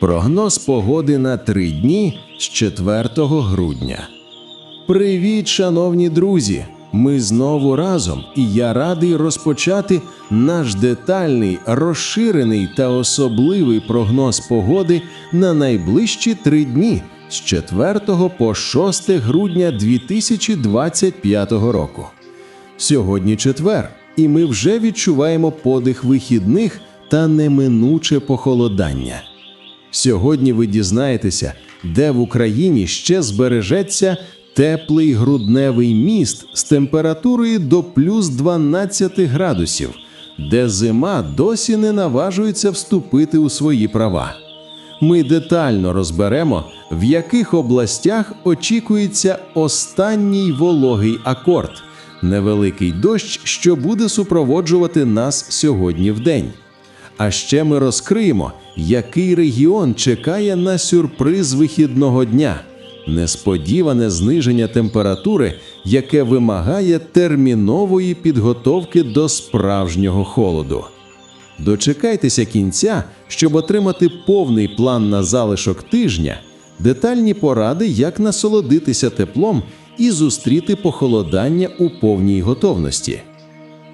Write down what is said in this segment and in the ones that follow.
Прогноз погоди на три дні з 4 грудня. Привіт, шановні друзі! Ми знову разом, і я радий розпочати наш детальний, розширений та особливий прогноз погоди на найближчі три дні з 4 по 6 грудня 2025 року. Сьогодні четвер, і ми вже відчуваємо подих вихідних та неминуче похолодання. Сьогодні ви дізнаєтеся, де в Україні ще збережеться теплий грудневий міст з температурою до плюс 12 градусів, де зима досі не наважується вступити у свої права. Ми детально розберемо, в яких областях очікується останній вологий акорд невеликий дощ, що буде супроводжувати нас сьогодні в день. А ще ми розкриємо, який регіон чекає на сюрприз вихідного дня, несподіване зниження температури, яке вимагає термінової підготовки до справжнього холоду. Дочекайтеся кінця, щоб отримати повний план на залишок тижня, детальні поради, як насолодитися теплом і зустріти похолодання у повній готовності.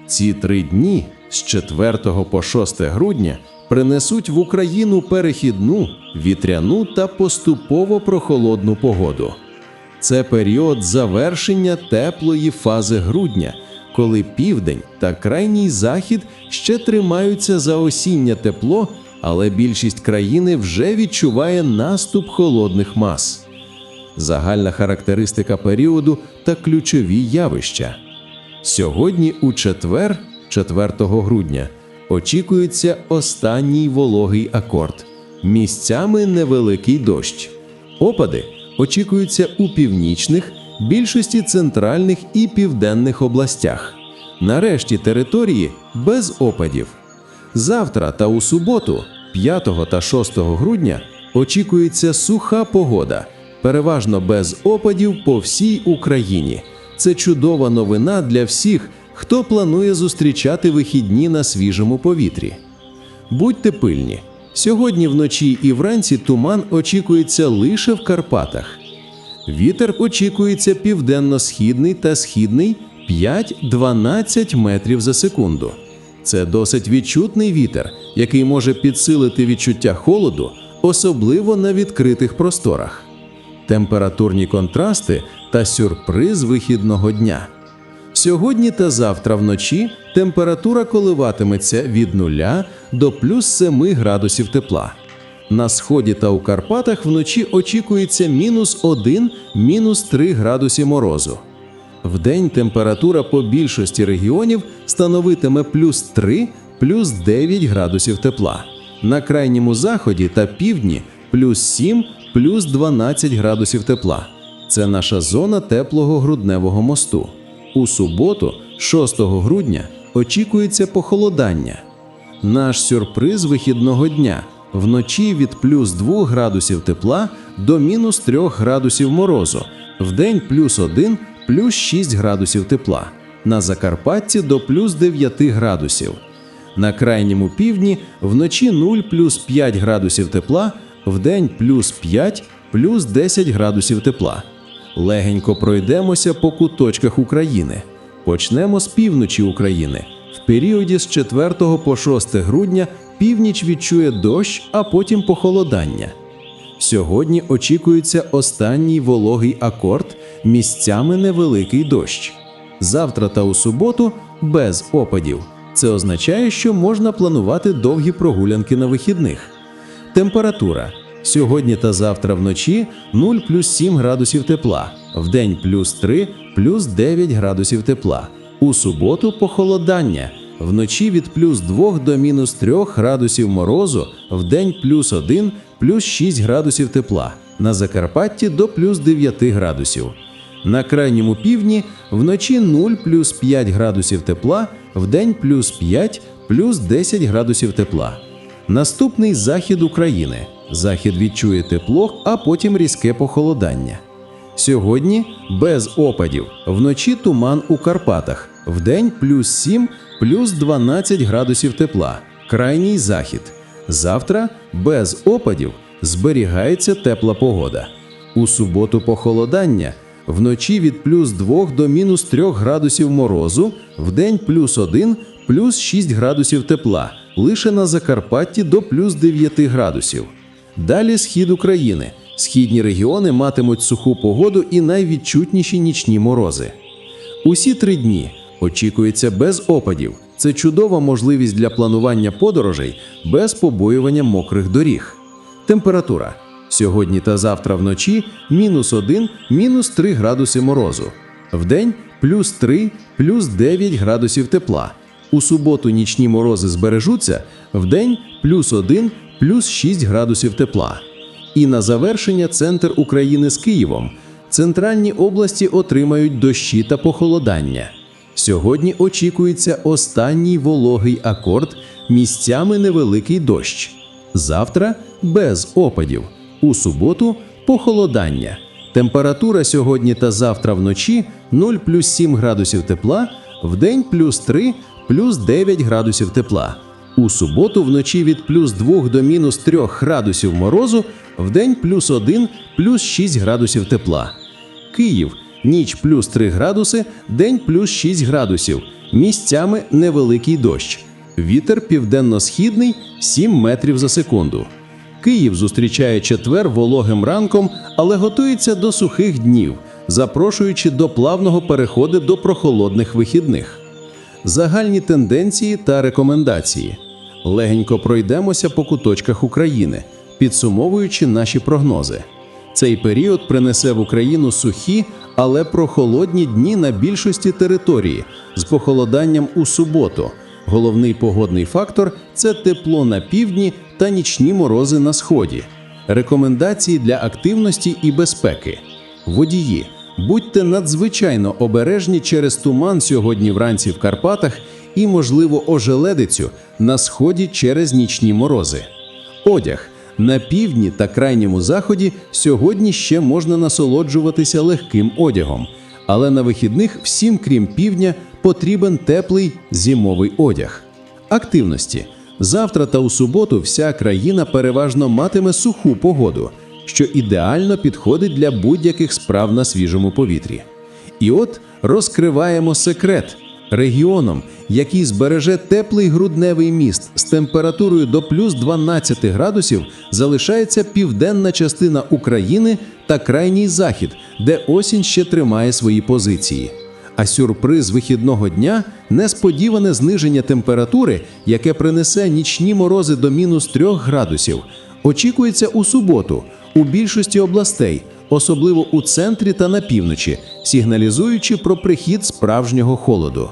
Ці три дні з 4 по 6 грудня принесуть в Україну перехідну, вітряну та поступово прохолодну погоду. Це період завершення теплої фази грудня, коли південь та крайній захід ще тримаються за осіннє тепло, але більшість країни вже відчуває наступ холодних мас. Загальна характеристика періоду та ключові явища. Сьогодні, у четвер, 4 грудня, очікується останній вологий акорд. Місцями невеликий дощ. Опади очікуються у північних, більшості центральних і південних областях. Нарешті території без опадів. Завтра та у суботу, 5 та 6 грудня, очікується суха погода, переважно без опадів по всій Україні. Це чудова новина для всіх, хто планує зустрічати вихідні на свіжому повітрі. Будьте пильні. Сьогодні вночі і вранці туман очікується лише в Карпатах. Вітер очікується південно-східний та східний 5-12 метрів за секунду. Це досить відчутний вітер, який може підсилити відчуття холоду, особливо на відкритих просторах. Температурні контрасти та сюрприз вихідного дня. Сьогодні та завтра вночі температура коливатиметься від 0 до плюс 7 градусів тепла. На сході та у Карпатах вночі очікується мінус 1, мінус 3 градусі морозу. Вдень температура по більшості регіонів становитиме плюс 3, плюс 9 градусів тепла. На крайньому заході та півдні плюс 7, плюс 12 градусів тепла. Це наша зона теплого грудневого мосту. У суботу, 6 грудня, очікується похолодання. Наш сюрприз вихідного дня вночі від плюс 2 градусів тепла до мінус 3 градусів морозу, вдень плюс 1, плюс 6 градусів тепла, на Закарпатті до плюс 9 градусів. На крайньому півдні вночі 0 плюс 5 градусів тепла, вдень плюс 5, плюс 10 градусів тепла. Легенько пройдемося по куточках України. Почнемо з півночі України. В періоді з 4 по 6 грудня північ відчує дощ, а потім похолодання. Сьогодні очікується останній вологий акорд, місцями невеликий дощ. Завтра та у суботу без опадів. Це означає, що можна планувати довгі прогулянки на вихідних. Температура сьогодні та завтра вночі 0 плюс 7 градусів тепла, вдень плюс 3, плюс 9 градусів тепла. У суботу похолодання. Вночі від плюс 2 до мінус 3 градусів морозу, вдень плюс 1, плюс 6 градусів тепла. На Закарпатті до плюс 9 градусів. На крайньому півдні вночі 0 плюс 5 градусів тепла, вдень плюс 5, плюс 10 градусів тепла. Наступний захід України. Захід відчує тепло, а потім різке похолодання. Сьогодні без опадів. Вночі туман у Карпатах. Вдень плюс 7, плюс 12 градусів тепла. Крайній захід. Завтра без опадів. зберігається тепла погода. У суботу похолодання вночі від плюс 2 до мінус 3 градусів морозу, вдень плюс 1, плюс 6 градусів тепла, лише на Закарпатті до плюс 9 градусів. Далі схід України. Східні регіони матимуть суху погоду і найвідчутніші нічні морози. Усі три дні очікується без опадів. Це чудова можливість для планування подорожей без побоювання мокрих доріг. Температура сьогодні та завтра вночі мінус 1, мінус 3 градуси морозу. Вдень плюс 3, плюс 9 градусів тепла. У суботу нічні морози збережуться, вдень плюс 1, плюс 6 градусів тепла. І на завершення центр України з Києвом. Центральні області отримають дощі та похолодання. Сьогодні очікується останній вологий акорд, місцями невеликий дощ. Завтра без опадів. У суботу похолодання. Температура сьогодні та завтра вночі 0 плюс 7 градусів тепла, вдень плюс 3, плюс 9 градусів тепла. У суботу вночі від плюс 2 до мінус 3 градусів морозу, вдень плюс 1, плюс 6 градусів тепла. Київ ніч плюс 3 градуси, день плюс 6 градусів. Місцями невеликий дощ. Вітер південно-східний 7 метрів за секунду. Київ зустрічає четвер вологим ранком, але готується до сухих днів, запрошуючи до плавного переходу до прохолодних вихідних. Загальні тенденції та рекомендації. Легенько пройдемося по куточках України, підсумовуючи наші прогнози. Цей період принесе в Україну сухі, але прохолодні дні на більшості території з похолоданням у суботу. Головний погодний фактор це тепло на півдні та нічні морози на сході. Рекомендації для активності і безпеки. Водії. Будьте надзвичайно обережні через туман сьогодні вранці в Карпатах і, можливо, ожеледицю на сході через нічні морози. Одяг. На півдні та крайньому заході сьогодні ще можна насолоджуватися легким одягом, але на вихідних всім, крім півдня, потрібен теплий зимовий одяг. Активності. Завтра та у суботу вся країна переважно матиме суху погоду, що ідеально підходить для будь-яких справ на свіжому повітрі. І от розкриваємо секрет. Регіоном, який збереже теплий грудневий міст з температурою до плюс 12 градусів, залишається південна частина України та крайній захід, де осінь ще тримає свої позиції. А сюрприз вихідного дня несподіване зниження температури, яке принесе нічні морози до мінус 3 градусів, очікується у суботу у більшості областей, особливо у центрі та на півночі, сигналізуючи про прихід справжнього холоду.